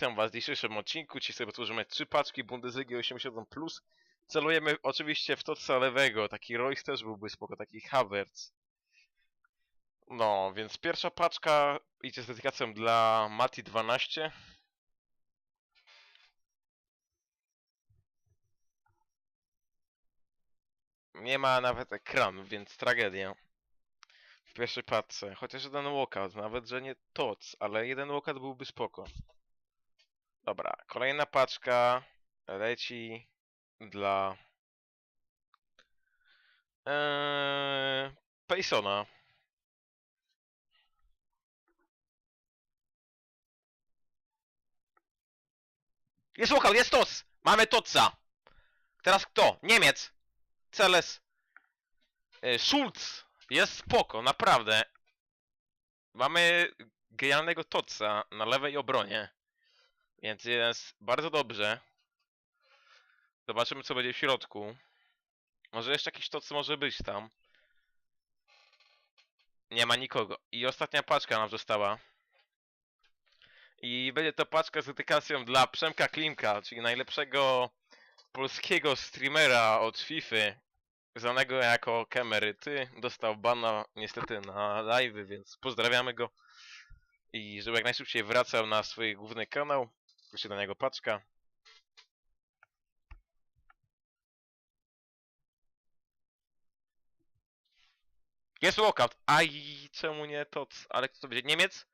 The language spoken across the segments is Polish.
witam was w dzisiejszym odcinku. Dzisiaj sobie otworzymy trzy paczki Bundesligi 80+. Plus. Celujemy oczywiście w to co lewego. Taki Royce też byłby spoko, taki Havertz. No, więc pierwsza paczka idzie z dedykacją dla Mati 12. Nie ma nawet ekranu, więc tragedia. W pierwszej paczce. Chociaż jeden walkout, nawet że nie toc, ale jeden walkout byłby spoko. Dobra, kolejna paczka leci dla eee, Paysona. Jest walkout, jest toc! Mamy toca! Teraz kto? Niemiec! Celes e, Schulz! Jest spoko, naprawdę. Mamy genialnego Toca na lewej obronie. Więc jest bardzo dobrze. Zobaczymy co będzie w środku. Może jeszcze jakiś Toc może być tam. Nie ma nikogo. I ostatnia paczka nam została. I będzie to paczka z dedykacją dla Przemka Klimka, czyli najlepszego polskiego streamera od FIFA znanego jako Kemeryty, dostał bana niestety na live, więc pozdrawiamy go. I żeby jak najszybciej wracał na swój główny kanał, jeszcze do niego paczka. Jest walkout. Aj, czemu nie Toc? Ale kto to będzie? Niemiec?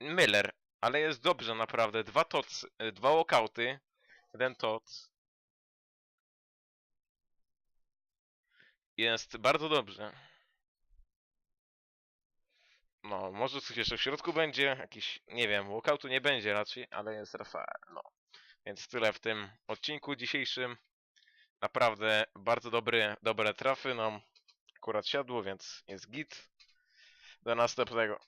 Miller. Ale jest dobrze naprawdę. Dwa Toc, y, dwa walkouty. Jeden Toc. Jest bardzo dobrze. No, może coś jeszcze w środku będzie, jakiś, nie wiem, walkoutu nie będzie raczej, ale jest Rafael, no. Więc tyle w tym odcinku dzisiejszym. Naprawdę bardzo dobry, dobre trafy nam akurat siadło, więc jest git. Do następnego.